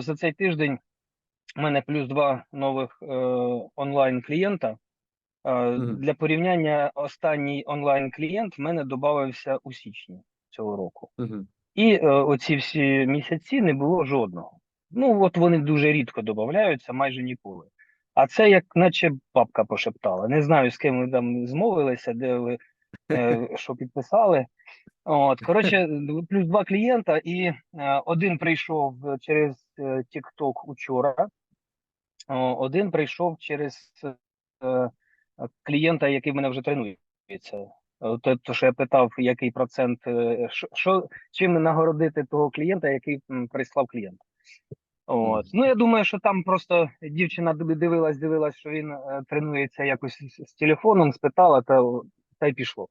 за цей тиждень у мене плюс два нових е, онлайн клієнта. Е, Мгм. Для порівняння останній онлайн клієнт в мене додався у січні цього року. Мгм. І е, оці всі місяці не було жодного. Ну, от вони дуже рідко додаються, майже ніколи. А це як наче бабка пошептала. Не знаю, з ким ви там змовилися, де ви е, що підписали. От, коротше, плюс два клієнта, і е, один прийшов через TikTok учора, один прийшов через е, клієнта, який в мене вже тренується. Те, що я питав, який процент, е, що, чим нагородити того клієнта, який прислав клієнта. От. Ну, я думаю, що там просто дівчина диви- дивилась, дивилась, що він е, тренується якось з, телефоном, спитала, та, та й пішло.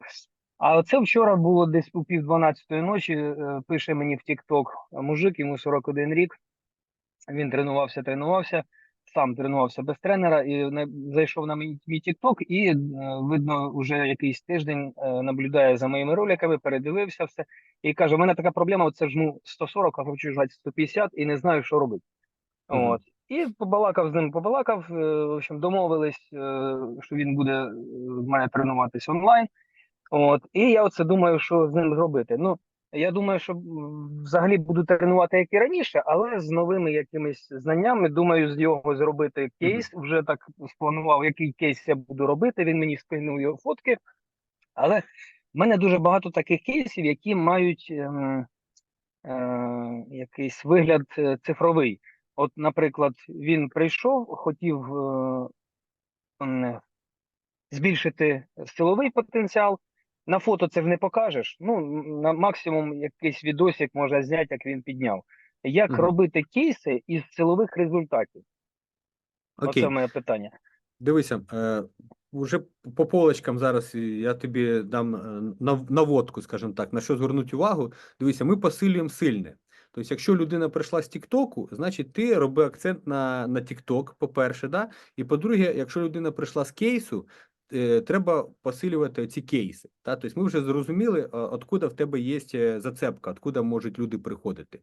А це вчора було десь у пів дванадцятої ночі. е, Пише мені в TikTok мужик, йому 41 рік. Він тренувався, тренувався, сам тренувався без тренера і зайшов на мій, TikTok і е, видно, вже якийсь тиждень е, наблюдає за моїми роликами, передивився все і каже: у мене така проблема: оце жму 140, а хочу жати 150 і не знаю, що робити. Мгм. От. І побалакав з ним, побалакав. е, В общем, домовились, що він буде в мене тренуватись онлайн. От. І я оце думаю, що з ним зробити. Ну, я думаю, що взагалі буду тренувати як і раніше, але з новими якимись знаннями. Думаю, з його зробити кейс. Вже так спланував, який кейс я буду робити. Він мені скинув його фотки. Але в мене дуже багато таких кейсів, які мають ем, е, якийсь вигляд е, цифровий. От, наприклад, він прийшов, хотів е, збільшити силовий потенціал. На фото це ж не покажеш. Ну, на максимум якийсь відосик можна зняти, як він підняв. Як Мгм. робити кейси із силових результатів? Окей, Оце моє питання. дивися, е, уже по полочкам зараз я тобі дам е, наводку, скажімо так, на що звернути увагу. Дивися, ми посилюємо сильне. Тобто, якщо людина прийшла з Тіктоку, значить ти роби акцент на, на Тікток, по-перше, да? і по-друге, якщо людина прийшла з кейсу, треба посилювати ці кейси. Та? Тобто ми вже зрозуміли, е, откуда в тебе є е, зацепка, откуда можуть люди приходити.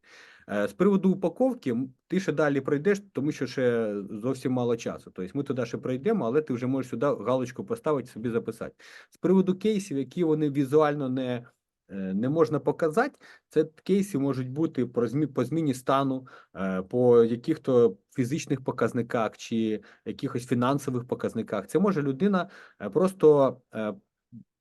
Е, З приводу упаковки, ти ще далі пройдеш, тому що ще зовсім мало часу. Тобто ми туди ще пройдемо, але ти вже можеш сюди галочку поставити, собі записати. З приводу кейсів, які вони візуально не, е, не можна показати, це кейси можуть бути про змі, по зміні стану, е, по яких-то фізичних показниках чи якихось фінансових показниках. Це може людина е, просто е,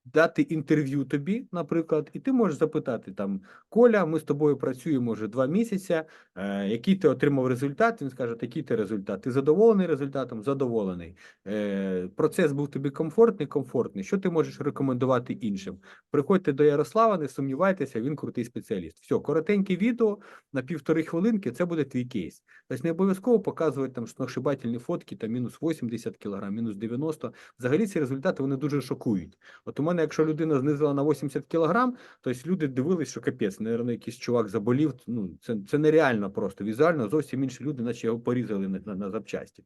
дати інтерв'ю тобі, наприклад, і ти можеш запитати там Коля, ми з тобою працюємо вже два місяці. Е, який ти отримав результат? Він скаже, який ти результат. Ти задоволений результатом? Задоволений. Е, процес був тобі комфортний, комфортний. Що ти можеш рекомендувати іншим? Приходьте до Ярослава, не сумнівайтеся, він крутий спеціаліст. Все, коротеньке відео на півтори хвилинки. Це буде твій кейс. Тобто не обов'язково показувати там сногсшибательні фотки, там мінус 80 кг, мінус 90. Взагалі ці результати вони дуже шокують. От у мене, якщо людина знизила на 80 то тобто люди дивились, що капець, наверное, якийсь чувак заболів. Ну це, це нереально просто. Візуально зовсім інші люди, наче його порізали на, на, на запчасті.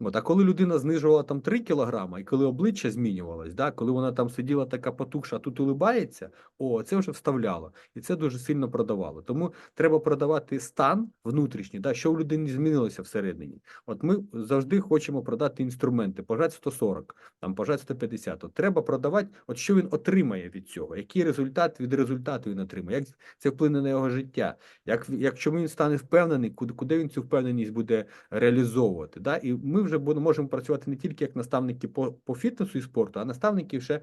От, а коли людина знижувала там 3 кілограма, і коли обличчя змінювалось, да, коли вона там сиділа така потухша, а тут улибається, о, це вже вставляло, і це дуже сильно продавало. Тому треба продавати стан внутрішній, да, що в людині змінилося всередині. От ми завжди хочемо продати інструменти, пожать 140, там пожать 150. От треба продавати, от що він отримає від цього, який результат від результату він отримає, як це вплине на його життя, як якщо він стане впевнений, куди, він цю впевненість буде реалізовувати. Да? І ми вже будемо можемо працювати не тільки як наставники по, по фітнесу і спорту, а наставники ще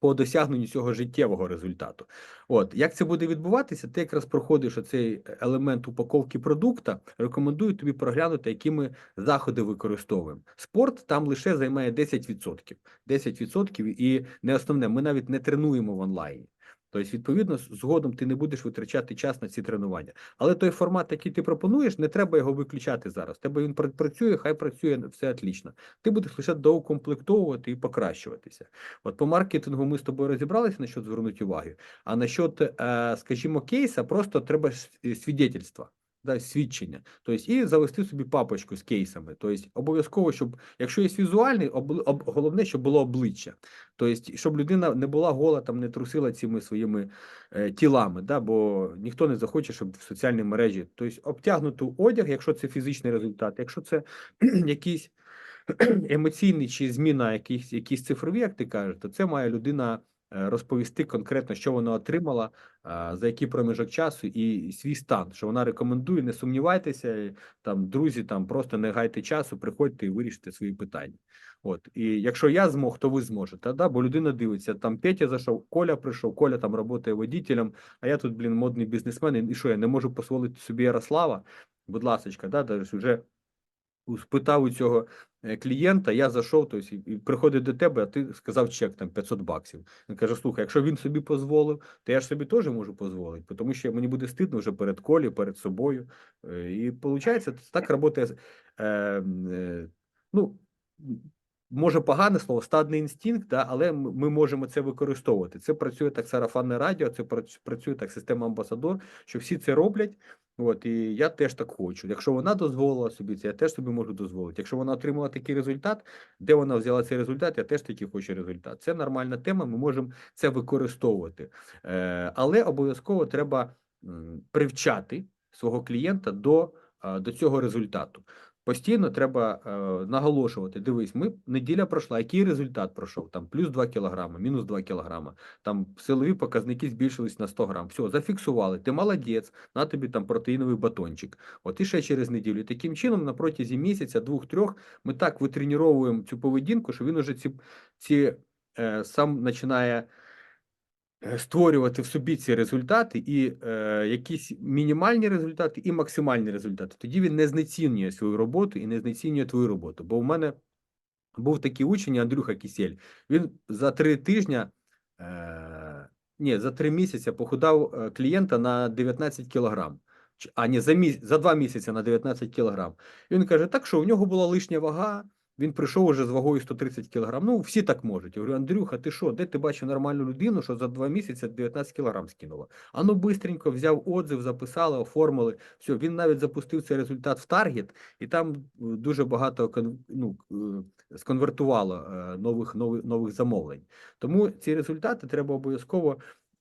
по досягненню цього життєвого результату. От як це буде відбуватися, ти якраз проходиш оцей елемент упаковки продукта. Рекомендую тобі проглянути, які ми заходи використовуємо. Спорт там лише займає 10%. 10% і не основне, ми навіть не тренуємо в онлайні. Тобто, відповідно, згодом ти не будеш витрачати час на ці тренування. Але той формат, який ти пропонуєш, не треба його виключати зараз. Тебе він працює, хай працює все отлично. Ти будеш лише доукомплектовувати і покращуватися. От по маркетингу ми з тобою розібралися на що звернути увагу. А на що, скажімо, кейса, просто треба с- свідетельства. Да, свідчення. Тобто, і завести собі папочку з кейсами. Тобто, обов'язково, щоб якщо є візуальний, обли- об, головне, щоб було обличчя. Тобто, щоб людина не була гола, там не трусила цими своїми е, тілами, да, бо ніхто не захоче, щоб в соціальній мережі, тобто обтягнутий одяг, якщо це фізичний результат, якщо це якийсь емоційний чи зміна якісь, якісь цифрові, як ти кажеш, то це має людина розповісти конкретно, що вона отримала, за який проміжок часу і свій стан, що вона рекомендує, не сумнівайтеся, там, друзі, там просто не гайте часу, приходьте і вирішите свої питання. От, і якщо я змог, то ви зможете, да? бо людина дивиться, там Петя зайшов, Коля прийшов, Коля там працює водителем, а я тут, блін, модний бізнесмен, і що, я не можу дозволити собі Ярослава? Будь ласочка, да, вже спитав у цього е, клієнта, я зайшов, тобто, і, приходить до тебе, а ти сказав чек там 500 баксів. Він каже: слухай, якщо він собі дозволив, то я ж собі теж можу дозволити, тому що мені буде стидно вже перед колі, перед собою. Е, І виходить, так працює, е, ну, може погане слово, стадний інстинкт, да, але ми можемо це використовувати. Це працює так сарафанне радіо, це працює так система амбасадор, що всі це роблять. От, і я теж так хочу. Якщо вона дозволила собі це, я теж собі можу дозволити. Якщо вона отримала такий результат, де вона взяла цей результат, я теж такий хочу результат. Це нормальна тема, ми можемо це використовувати. Е, але обов'язково треба привчати свого клієнта до, до цього результату. Постійно треба е, наголошувати: дивись, ми неділя пройшла, який результат пройшов? Там плюс 2 кілограми, мінус 2 кілограма, там силові показники збільшились на 100 грам. Все, зафіксували. Ти молодець, на тобі там протеїновий батончик. От і ще через неділю. Таким чином, на протязі місяця, двох-трьох, ми так витреніровуємо цю поведінку, що він уже ці, ці е, сам починає створювати в собі ці результати, і е, якісь мінімальні результати, і максимальні результати. Тоді він не знецінює свою роботу і не знецінює твою роботу. Бо в мене був такий учень Андрюха Кісель. Він за три тижні, е, ні, за три місяці похудав е, клієнта на 19 кілограм. А ні, за міс... за два місяці на 19 кілограм. І він каже: так що у нього була лишня вага. Він прийшов уже з вагою 130 кілограм. Ну, всі так можуть. Я говорю, Андрюха, ти що, де ти бачив нормальну людину, що за два місяці 19 кілограм скинула? А ну бистренько взяв отзив, записали, оформили. Все, він навіть запустив цей результат в таргет, і там е, дуже багато ну, е, сконвертувало е, нових, нових, нових замовлень. Тому ці результати треба обов'язково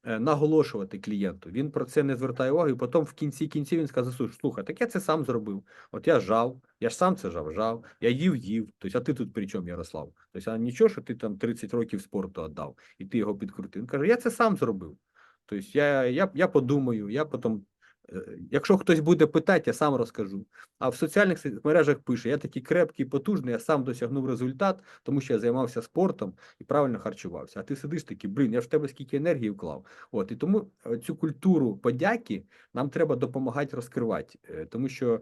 наголошувати клієнту. Він про це не звертає уваги, і потім в кінці кінці він сказав: «Слухай, слухай, так я це сам зробив. От я жав, я ж сам це жав, жав, я їв, їв. Тобто, а ти тут при чому, Ярослав? Тобто, а нічого, що ти там 30 років спорту віддав, і ти його підкрутив. Він каже: я це сам зробив. Тобто, я, я, я подумаю, я потім. Е, Якщо хтось буде питати, я сам розкажу. А в соціальних мережах пише: я такий крепкий, потужний, я сам досягнув результат, тому що я займався спортом і правильно харчувався. А ти сидиш такий, блін, я ж в тебе скільки енергії вклав. От і тому е, цю культуру подяки нам треба допомагати розкривати, е, тому що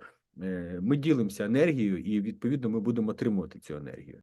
ми ділимося енергією, і відповідно ми будемо отримувати цю енергію.